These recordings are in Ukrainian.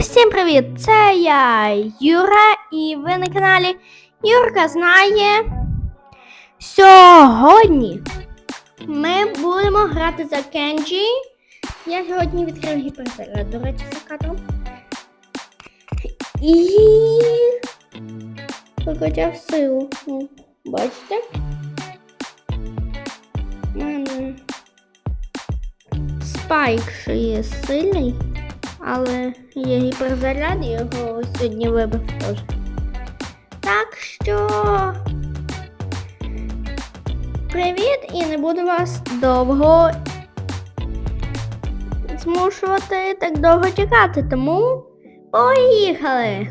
Усім привіт! Це я Юра, і ви на каналі Юрка знає. Сьогодні ми будемо грати за Кенджі. Я сьогодні відкрив гіперзаряд, до речі, за кадром. І покачав силу. Бачите? Спайк ще є сильний. Але є гіперзаряд, його сьогодні вибив теж. Так що. Привіт! І не буду вас довго змушувати так довго чекати, тому поїхали!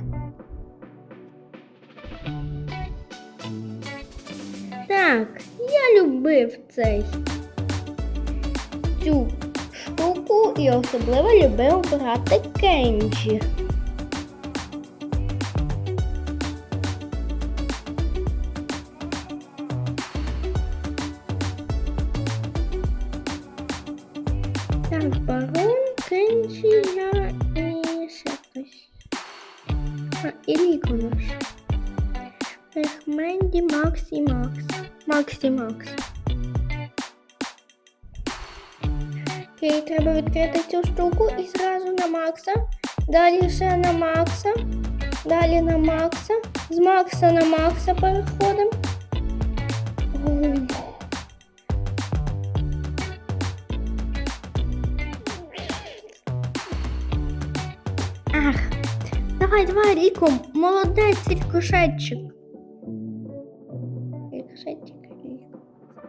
Так, я любив цей цю штуку і особливо любив брати кенджі. Так, барон, кенджі, я і ще хтось. А, і Ліко наш. Макс і Макс. Макс і Макс. Окей, треба відкрити цю штуку і зразу на Макса. Далі ще на Макса. Далі на Макса. З Макса на Макса переходимо. Ух. Ах, давай, давай, Ріко, молодець, рікошетчик. Рікошетчик, Ріко.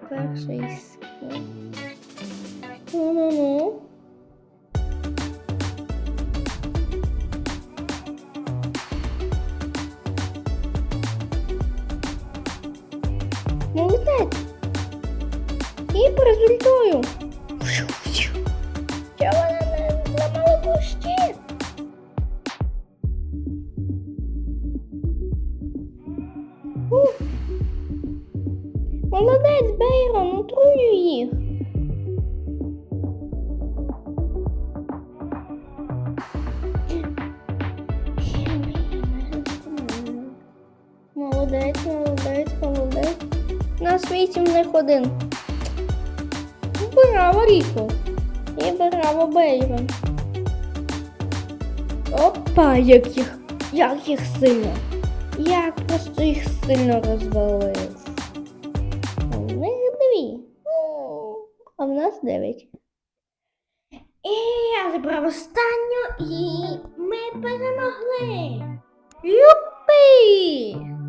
Перший скін. Ну-ну-ну. Молодець. І по Молодець, молодець, молодець. Нас вісім них один. Браво, Ріко. І браво, Бейрон. Опа, як їх, як їх сильно. Як просто їх сильно розвалив. У них дві. А в нас дев'ять. І я забрав останню, і ми перемогли. Юпі!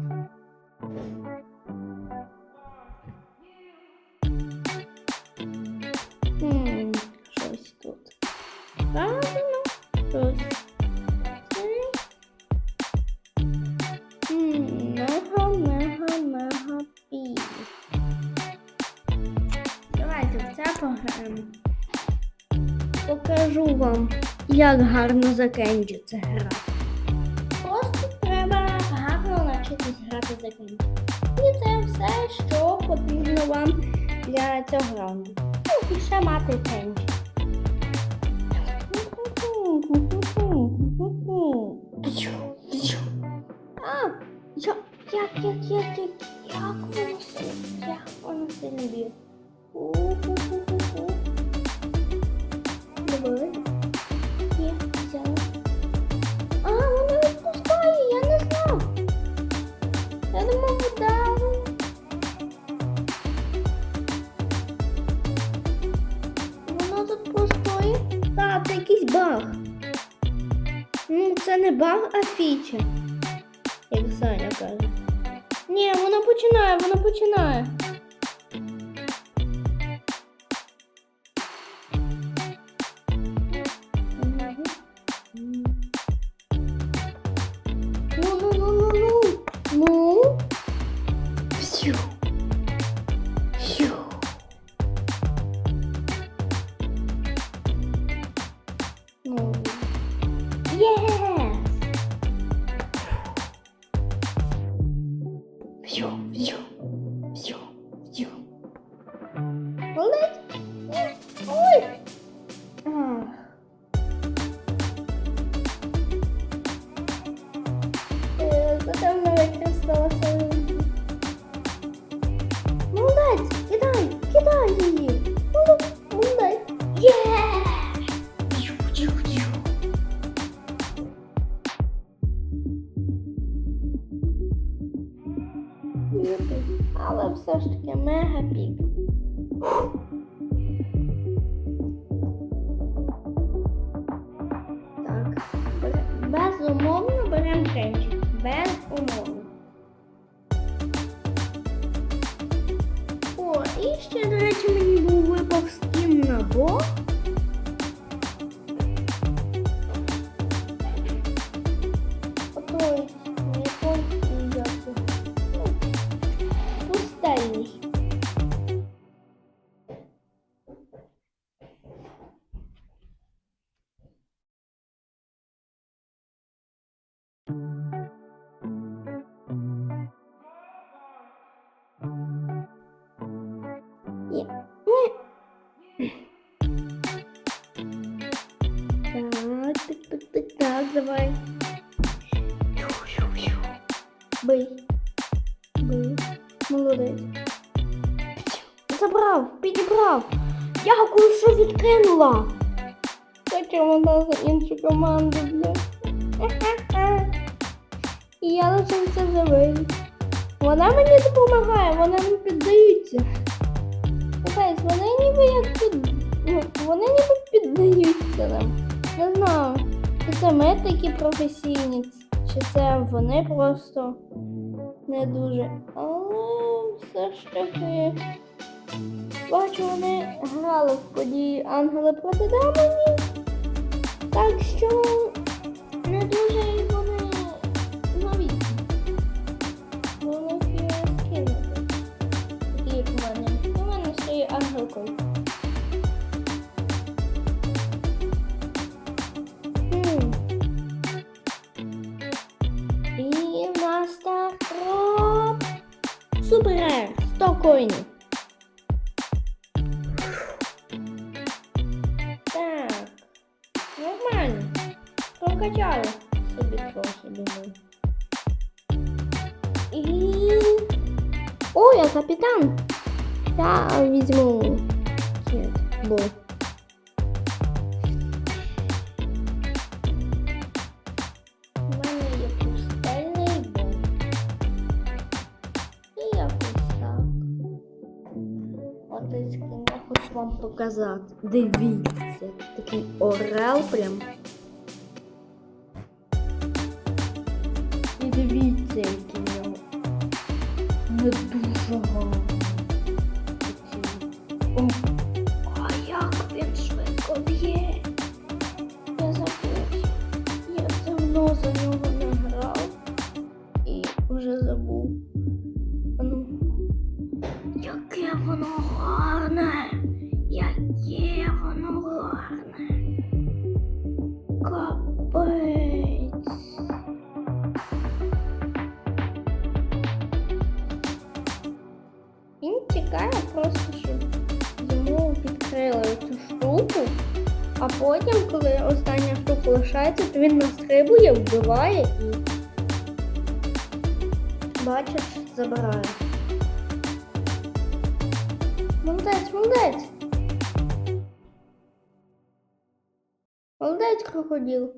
Правильно, щось. Мега, мега, мега пі. Давайте в це пограємо. Покажу вам, як гарно за Кенджі це грати. Просто треба гарно навчитись грати за Кенджі. І це все, що потрібно вам для цього раунду. Ну, і ще мати Кенджі. А, я, як, як, як, як, як воно сильно, як воно сильно б'є. У-ху-ху-ху-ху. Давай. Є, фіча. Як Саня каже. Ні, воно починає, воно починає. Ну, Безумовно беремо кремчик. Безумовно. О, і ще, до речі, мені був випав скін на Так, так, так, так, так, давай. Бий. Бий. Молодець. Забрав, підібрав. Дякую, що відкинула. Хоча вона за іншу команду б'є. І я лишився живий. Вона мені допомагає, вона не піддається. Капець, вони ніби як під... ну, вони ніби піддаються нам. Не знаю, чи це ми такі професійні, чи це вони просто не дуже. Але все ж таки. Бачу, вони грали в події ангели проти демонів. Так що не дуже вони нові. Є скини. Такі як у мене. У мене ще є ангелкою. І в нас так роп. Супер! 100 коїнів. Так. Нормально. Прокачали собі трохи, думаю. І... О, я капітан. Я візьму кіт, бо. Показати. Дивіться, такий орел прям. І дивіться, який в нього. Не дуже гарний. О, а як він швидко б'є. Я забув. Я давно за нього не грав і вже забув. Ну, яке воно гарне! Яке воно гарне! Капець! Він чекає просто, щоб йому відкрили цю штуку, а потім, коли остання штука лишається, то він настрибує, вбиває і бачиш, забирає. Молодець, молодець. Молодець крокодил.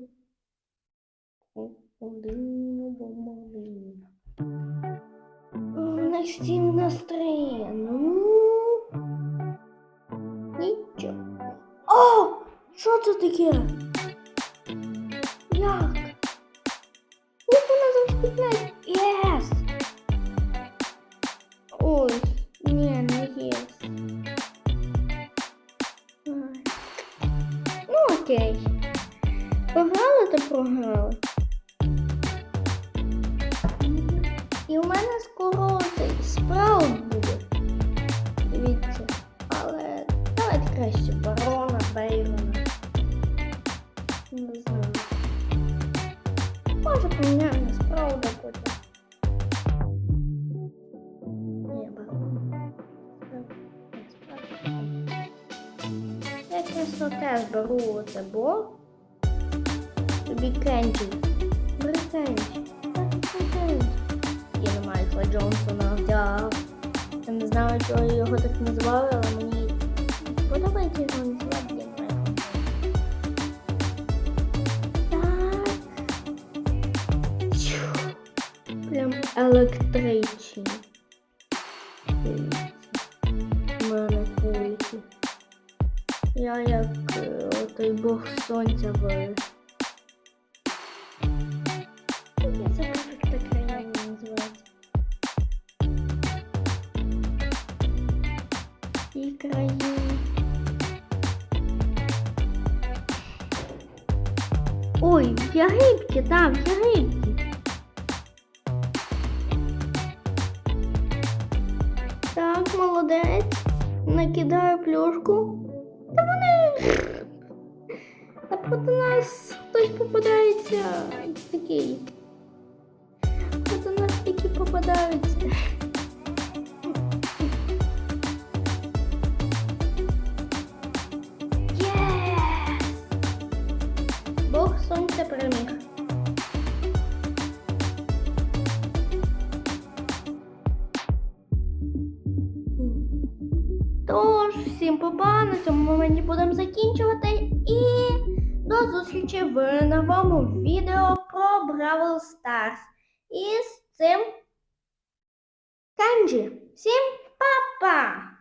Настім настроєння. Ну. Нічого. О! Що це таке? Як? Як вона завжди п'ять? Єс! Ой, ні, не єс. Ну окей. Пограли то програли. І у мене скоро спраут буде. Дивіться. Але давайте краще барона, бейрона. Не знаю. Може поміняємо спрауда потім. Ні, барон. Я чесно теж беру оце бо. Кенджі. Бери кенджі. Так, це кенджі. Джонсона взяв. Я не знаю, чого його так називали, але мені подобається його називати. я знаю. Так. Прям кулики. Я як е, той бог сонця в. Ой, так, в Єгипті. Так, молодець. Накидаю плюшку. Та вони. А проти нас хтось попадається такий. Проти нас такі попадаються. Тож, всім па-па, на цьому моменті будемо закінчувати і до зустрічі в новому відео про Бравл Старс. І з цим Канджі. Всім па-па!